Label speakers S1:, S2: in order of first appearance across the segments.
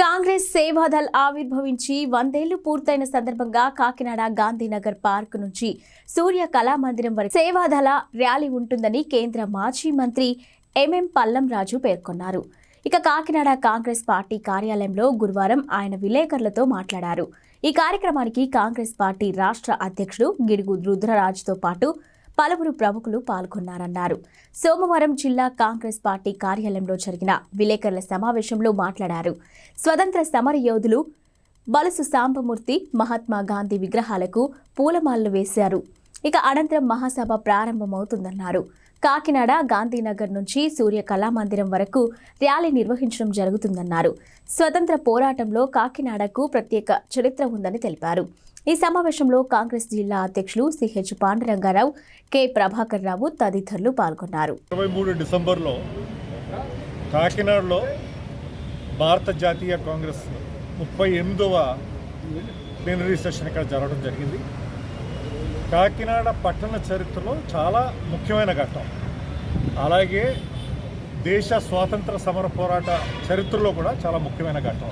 S1: కాంగ్రెస్ సేవాదల్ ఆవిర్భవించి వందేళ్ళు పూర్తయిన సందర్భంగా కాకినాడ గాంధీనగర్ పార్క్ నుంచి సూర్య కళామందిరం వరకు సేవాదళ ర్యాలీ ఉంటుందని కేంద్ర మాజీ మంత్రి ఎంఎం పల్లంరాజు పేర్కొన్నారు. ఇక కాకినాడ కాంగ్రెస్ పార్టీ కార్యాలయంలో గురువారం ఆయన విలేకరులతో మాట్లాడారు. ఈ కార్యక్రమానికి కాంగ్రెస్ పార్టీ రాష్ట్ర అధ్యక్షుడు గిడుగు రుద్రరాజుతో పాటు పలువురు ప్రముఖులు పాల్గొన్నారన్నారు. సోమవారం జిల్లా కాంగ్రెస్ పార్టీ కార్యాలయంలో జరిగిన విలేకరుల సమావేశంలో మాట్లాడారు. స్వతంత్ర సమర యోధులు బలుసు సాంబమూర్తి మహాత్మా గాంధీ విగ్రహాలకు పూలమాలలు వేశారు. ఇక అనంతరం మహాసభ ప్రారంభమవుతుందన్నారు. కాకినాడ గాంధీనగర్ నుంచి సూర్య కళామందిరం వరకు ర్యాలీ నిర్వహించడం జరుగుతుందన్నారు. స్వతంత్ర పోరాటంలో కాకినాడకు ప్రత్యేక చరిత్ర ఉందని తెలిపారు. ఈ సమావేశంలో కాంగ్రెస్ జిల్లా అధ్యక్షులు సిహెచ్ పాండురంగారావు కె ప్రభాకర్ రావు తదితరులు పాల్గొన్నారు.
S2: ఇరవై మూడు డిసెంబర్లో కాకినాడలో భారత జాతీయ కాంగ్రెస్ ముప్పై ఎనిమిదవ ప్లీనరీ సెషన్ ఇక్కడ జరగడం జరిగింది. కాకినాడ పట్టణ చరిత్రలో చాలా ముఖ్యమైన ఘట్టం. అలాగే దేశ స్వాతంత్ర సమర పోరాట చరిత్రలో కూడా చాలా ముఖ్యమైన ఘట్టం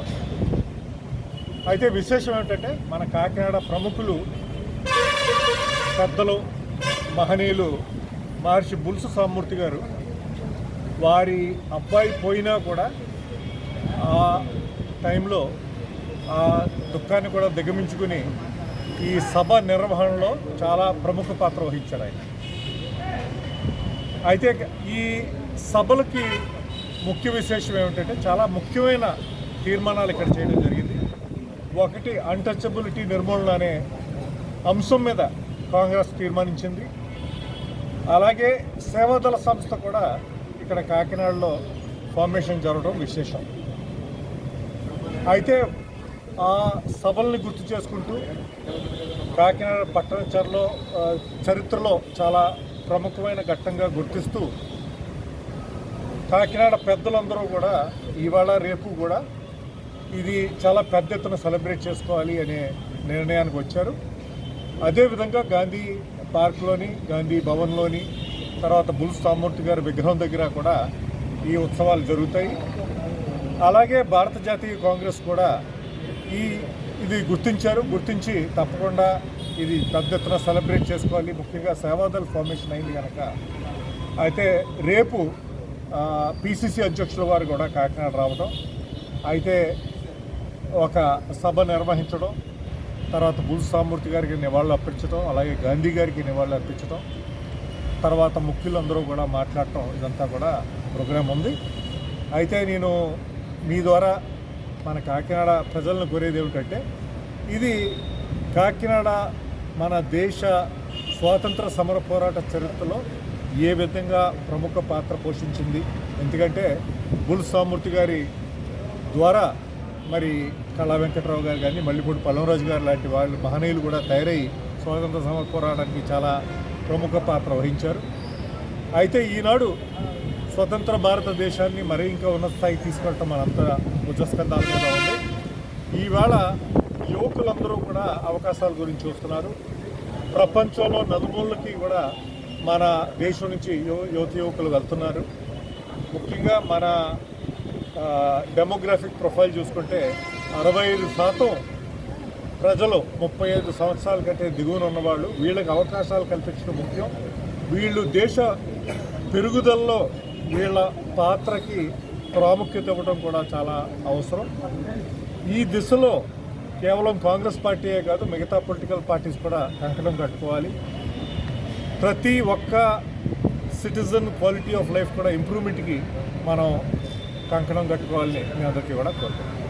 S2: అయితే విశేషం ఏమిటంటే మన కాకినాడ ప్రముఖులు పెద్దలు మహనీయులు మహర్షి బుల్సు సామూర్తి గారు వారి అబ్బాయి పోయినా కూడా ఆ టైంలో ఆ దుఃఖాన్ని కూడా దిగమించుకుని ఈ సభ నిర్వహణలో చాలా ప్రముఖ పాత్ర వహించాడు ఆయన. అయితే ఈ సభలకి ముఖ్య విశేషం ఏమిటంటే చాలా ముఖ్యమైన తీర్మానాలు ఇక్కడ చేయడం జరిగింది. ఒకటి అన్టచబిలిటీ నిర్మూలన అనే అంశం మీద కాంగ్రెస్ తీర్మానించింది. అలాగే సేవాదళ సంస్థ కూడా ఇక్కడ కాకినాడలో ఫార్మేషన్ జరగడం విశేషం. అయితే ఆ సభల్ని గుర్తు చేసుకుంటూ కాకినాడ పట్టణ చర్లో చరిత్రలో చాలా ప్రముఖమైన ఘట్టంగా గుర్తిస్తూ కాకినాడ పెద్దలందరూ కూడా ఇవాళ రేపు కూడా ఇది చాలా పెద్ద ఎత్తున సెలబ్రేట్ చేసుకోవాలి అనే నిర్ణయానికి వచ్చారు. అదేవిధంగా గాంధీ పార్క్లోని గాంధీ భవన్లోని తర్వాత బుల్ సామూర్తి గారి విగ్రహం దగ్గర కూడా ఈ ఉత్సవాలు జరుగుతాయి. అలాగే భారత జాతీయ కాంగ్రెస్ కూడా ఈ ఇది గుర్తించారు. గుర్తించి తప్పకుండా ఇది పెద్ద ఎత్తున సెలబ్రేట్ చేసుకోవాలి. ముఖ్యంగా సేవాదల్ ఫార్మేషన్ అయింది కనుక. అయితే రేపు పిసిసి అధ్యక్షుల వారు కూడా కాకినాడ రావడం. అయితే ఒక సభ నిర్వహించడం. తర్వాత బుల్ సామూర్తి గారికి నివాళులు అర్పించడం. అలాగే గాంధీ గారికి నివాళులు అర్పించడం. తర్వాత ముఖ్యులందరూ కూడా మాట్లాడటం. ఇదంతా కూడా ప్రోగ్రాం ఉంది. అయితే నేను మీ ద్వారా మన కాకినాడ ప్రజలను కోరేది ఏమిటంటే ఇది కాకినాడ మన దేశ స్వాతంత్ర సమర పోరాట చరిత్రలో ఏ విధంగా ప్రముఖ పాత్ర పోషించింది? ఎందుకంటే బుల్ సామూర్తి గారి ద్వారా మరి కళా వెంకట్రావు గారు కానీ మల్లిపూడి పల్లంరాజు గారు లాంటి వాళ్ళు మహనీయులు కూడా తయారై స్వాతంత్ర సమర పోరాటానికి చాలా ప్రముఖ పాత్ర వహించారు. అయితే ఈనాడు స్వతంత్ర భారతదేశాన్ని మరీ ఇంకా ఉన్నత స్థాయికి తీసుకెళ్ళటం మనంతా భుజస్కంధాల ఉంది. ఈవేళ యువకులందరూ కూడా అవకాశాల గురించి చూస్తున్నారు. ప్రపంచంలో నలుమూలకి కూడా మన దేశం నుంచి యువ యువతి యువకులు వెళ్తున్నారు. ముఖ్యంగా మన డెమోగ్రఫిక్ ప్రొఫైల్ చూసుకుంటే అరవై ఐదు శాతం ప్రజలు ముప్పై ఐదు సంవత్సరాల కంటే దిగువన ఉన్నవాళ్ళు. వీళ్ళకి అవకాశాలు కల్పించడం ముఖ్యం. వీళ్ళు దేశ పెరుగుదలలో వీళ్ళ పాత్రకి ప్రాముఖ్యత ఇవ్వడం కూడా చాలా అవసరం. ఈ దిశలో కేవలం కాంగ్రెస్ పార్టీయే కాదు మిగతా పొలిటికల్ పార్టీస్ కూడా కంకణం కట్టుకోవాలి. ప్రతి ఒక్క సిటిజన్ క్వాలిటీ ఆఫ్ లైఫ్ కూడా ఇంప్రూవ్మెంట్కి మనం కంకణం కట్టుకోవాలని మీ అందరికీ కూడా కోరుకుంటున్నాం.